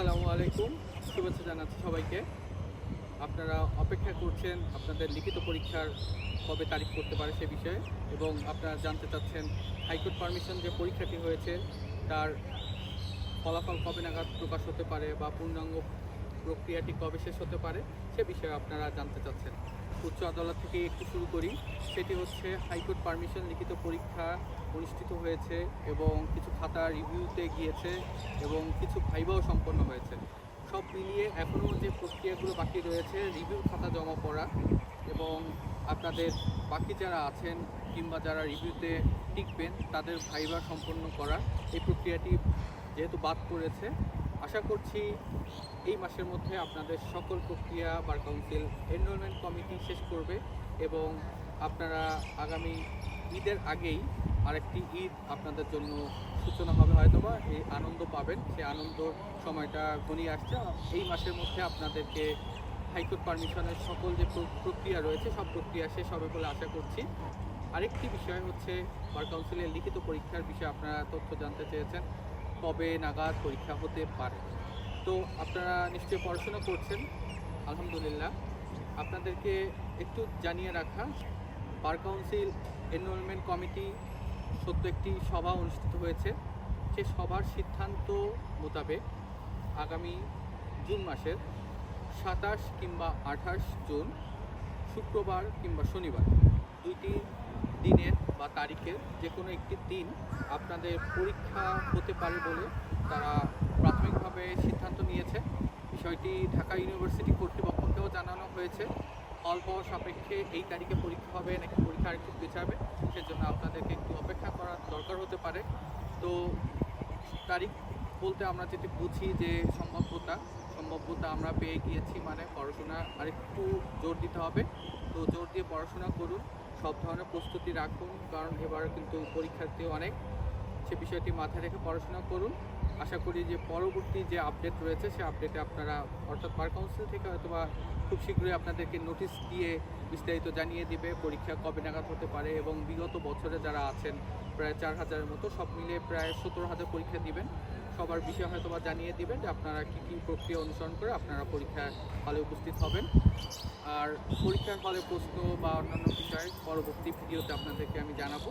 আসসালামু আলাইকুম। শুভেচ্ছা জানাচ্ছি সবাইকে। আপনারা অপেক্ষা করছেন আপনাদের লিখিত পরীক্ষার কবে তারিখ করতে পারে সে বিষয়ে এবং আপনারা জানতে চাচ্ছেন হাইকোর্ট পারমিশন যে পরীক্ষাটি হয়েছে, তার ফলাফল কবে নাগাদ প্রকাশ হতে পারে বা পূর্ণাঙ্গ প্রক্রিয়াটি কবে শেষ হতে পারে সে বিষয়ে আপনারা জানতে চাচ্ছেন। উচ্চ আদালত থেকে একটু শুরু করি। সেটি হচ্ছে হাইকোর্ট পারমিশন লিখিত পরীক্ষা অনুষ্ঠিত হয়েছে এবং কিছু খাতা রিভিউতে গিয়েছে এবং কিছু ভাইবাও সম্পন্ন হয়েছে। সব মিলিয়ে এখনও যে প্রক্রিয়াগুলো বাকি রয়েছে, রিভিউ খাতা জমা পড়া এবং আপনাদের বাকি যারা আছেন কিংবা যারা রিভিউতে টিকবেন, তাদের ভাইবা সম্পন্ন করা, এই প্রক্রিয়াটি যেহেতু বাদ পড়েছে আশা করছি এই মাসের মধ্যে আপনাদের সকল প্রক্রিয়া বার কাউন্সিল এনরোলমেন্ট কমিটি শেষ করবে এবং আপনারা আগামী ঈদের আগেই আরেকটি ঈদ আপনাদের জন্য সূচনা হবে হয়তোবা, এই আনন্দ পাবেন, সেই আনন্দ সময়টা ঘনিয়ে আসছে। এই মাসের মধ্যে আপনাদেরকে হাইকোর্ট পারমিশনের সকল যে প্রক্রিয়া রয়েছে, সব প্রক্রিয়া শেষ হবে বলে আশা করছি। আরেকটি বিষয় হচ্ছে বার কাউন্সিলের লিখিত পরীক্ষার বিষয়ে আপনারা তথ্য জানতে চেয়েছেন। কবে নাগাদ পরীক্ষা হতে পারে। তো আপনারা নিশ্চয়ই পড়াশোনা করছেন, আলহামদুলিল্লাহ। আপনাদেরকে একটু জানিয়ে রাখা, বার কাউন্সিল এনরোলমেন্ট কমিটি সদ্য একটি সভা অনুষ্ঠিত হয়েছে। সে সভার সিদ্ধান্ত মোতাবেক আগামী জুন মাসের সাতাশ কিংবা আঠাশ জুন, শুক্রবার কিংবা শনিবার দুইটি তারিখের যে কোনো একটি দিন আপনাদের পরীক্ষা হতে পারে বলে তারা প্রাথমিকভাবে সিদ্ধান্ত নিয়েছে। বিষয়টি ঢাকা ইউনিভার্সিটি কর্তৃপক্ষকেও জানানো হয়েছে। অল্প সাপেক্ষে এই তারিখে পরীক্ষা হবে, নাকি পরীক্ষা আরেকটু পেছাবে, সেজন্য আপনাদেরকে একটু অপেক্ষা করার দরকার হতে পারে। তো তারিখ বলতে আমরা যেটি বুঝি যে সম্ভাব্যতা সম্ভাব্যতা আমরা পেয়ে গিয়েছি মানে পড়াশোনা আরেকটু জোর দিতে হবে। তো জোর দিয়ে পড়াশোনা করুন। সব ধরনের প্রস্তুতি রাখুন, কারণ এবার কিন্তু পরীক্ষার্থী অনেক। সে বিষয়টি মাথায় রেখে পড়াশোনা করুন। আশা করি যে পরবর্তী যে আপডেট রয়েছে, সে আপডেটে আপনারা, অর্থাৎ বার কাউন্সিল থেকে হয়তোবা খুব শীঘ্রই আপনাদেরকে নোটিশ দিয়ে বিস্তারিত জানিয়ে দিবে পরীক্ষা কবে নাগাদ হতে পারে এবং বিগত বছরে যারা আছেন, প্রায় চার হাজারের মতো, সব মিলিয়ে প্রায় সতেরো হাজার পরীক্ষা দিবেন। সবার বিষয়ে হয়তো বা জানিয়ে দেবেন যে আপনারা কী কী প্রক্রিয়া অনুসরণ করে আপনারা পরীক্ষার হলে উপস্থিত হবেন। আর পরীক্ষার হলে প্রশ্ন বা অন্যান্য বিষয়ে পরবর্তী ভিডিওতে আপনাদেরকে আমি জানাব।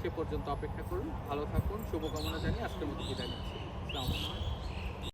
সে পর্যন্ত অপেক্ষা করুন, ভালো থাকুন, শুভকামনা জানিয়ে আজকের মতো বিদায় নিচ্ছি। আসসালামু